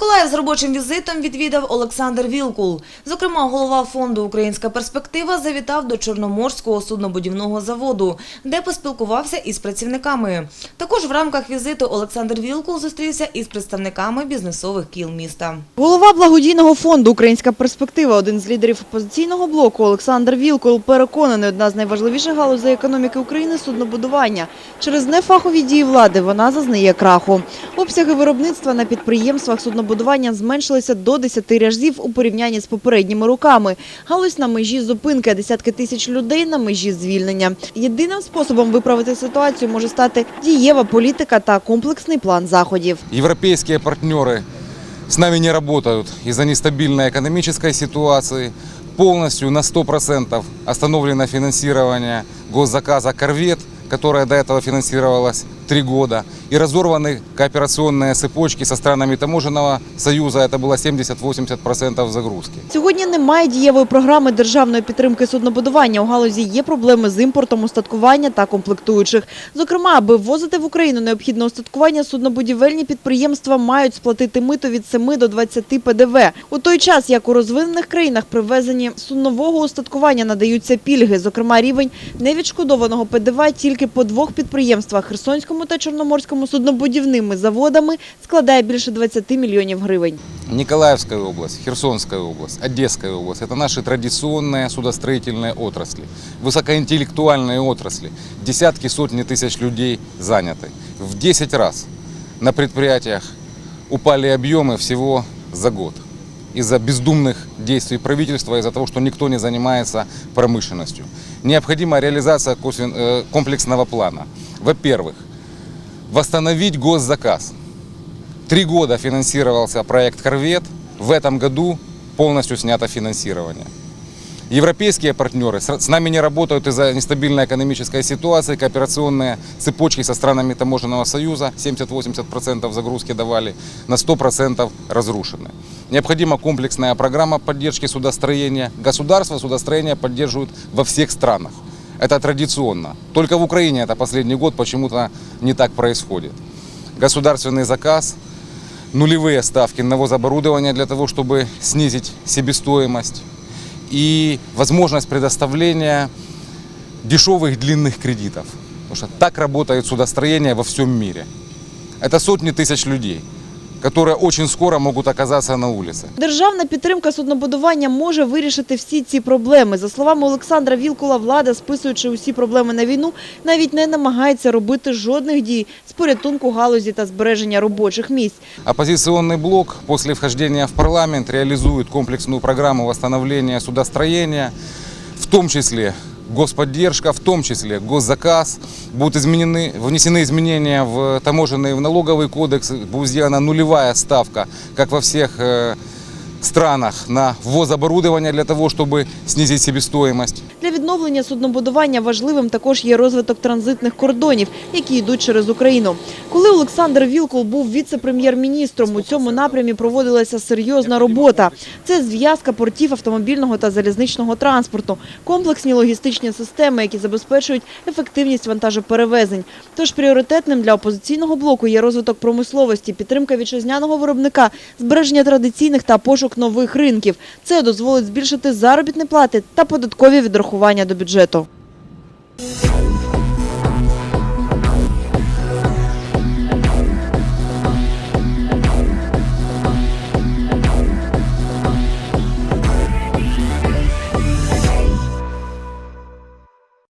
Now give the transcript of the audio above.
Миколаїв з робочим візитом відвідав Олександр Вілкул. Зокрема, голова фонду Українська перспектива завітав до Чорноморського суднобудівного заводу, де поспілкувався із працівниками. Також в рамках візиту Олександр Вілкул зустрівся із представниками бізнесових кіл міста. Голова благодійного фонду Українська перспектива, один з лідерів опозиційного блоку Олександр Вілкол переконаний, одна з найважливіших галузей економіки України суднобудування. Через нефахові дії влади вона зазнає краху. Обсяги виробництва на підприємствах суднобудування зменшилися до 10 разів у порівнянні з попередніми роками. Галузь на межі зупинки, а десятки тисяч людей на межі звільнення. Єдиним способом виправити ситуацію може стати дієва політика та комплексний план заходів. Европейские партнеры с нами не работают из-за нестабильной экономической ситуации. Полностью на 100% остановлено финансирование госзаказа «Корвет», которое до этого финансировалось три года. И разорваны кооперационные цепочки со странами таможенного союза. Это было 70-80% загрузки. Сьогодні немає дієвої програми державної підтримки суднобудування. У галузі є проблеми з імпортом устаткування та комплектуючих. Зокрема, аби ввозити в Україну необхідне устаткування, суднобудівельні підприємства мають сплатити мито від 7 до 20 ПДВ. У той час, як у розвинених країнах при ввезенні суднового устаткування надаються пільги. Зокрема, рівень невідшкодованого ПДВ тільки по двох підприємствах – Херсонському та Чорноморському суднобудівними заводами складає більше 20 мільйонів гривень. Николаевская область, Херсонская область, Одесская область – это наши традиционные судостроительные отрасли, высокоинтеллектуальные отрасли. Десятки, сотни тысяч людей заняты. В 10 раз на предприятиях упали объемы всего за год из-за бездумных действий правительства, из-за того, что никто не занимается промышленностью. Необходима реализация косвен- э, комплексного плана. Во-первых, восстановить госзаказ. Три года финансировался проект «Корвет». В этом году полностью снято финансирование. Европейские партнеры с нами не работают из-за нестабильной экономической ситуации. Кооперационные цепочки со странами таможенного союза 70-80% загрузки давали, на 100% разрушены. Необходима комплексная программа поддержки судостроения. Государство судостроение поддерживают во всех странах. Это традиционно. Только в Украине это последний год почему-то не так происходит. Государственный заказ, нулевые ставки на навоз оборудования для того, чтобы снизить себестоимость и возможность предоставления дешевых длинных кредитов. Потому что так работает судостроение во всем мире. Это сотни тысяч людей, которые очень скоро могут оказаться на улице. Державна підтримка суднобудування може вирішити всі ці проблеми. За словами Олександра Вілкула, влада, списуючи усі проблеми на війну, навіть не намагається робити жодних дій з порятунку галузі та збереження робочих місць. Оппозиционный блок после вхождения в парламент реализует комплексную программу восстановления судостроения, в том числе господдержка, в том числе госзаказ. Будут изменены, внесены изменения в таможенный и в налоговый кодекс, будет сделана нулевая ставка, как во всех э, странах, на ввоз оборудования для того, чтобы снизить себестоимость. Для відновлення суднобудування важливим також є розвиток транзитних кордонів, які йдуть через Україну. Коли Олександр Вілкул був віце-прем'єр-міністром, у цьому напрямі проводилася серйозна робота. Це зв'язка портів автомобільного та залізничного транспорту, комплексні логістичні системи, які забезпечують ефективність вантажоперевезень. Тож пріоритетним для опозиційного блоку є розвиток промисловості, підтримка вітчизняного виробника, збереження традиційних та пошук нових ринків. Це дозволить збільшити заробітні плати та податкові відрахування до бюджету.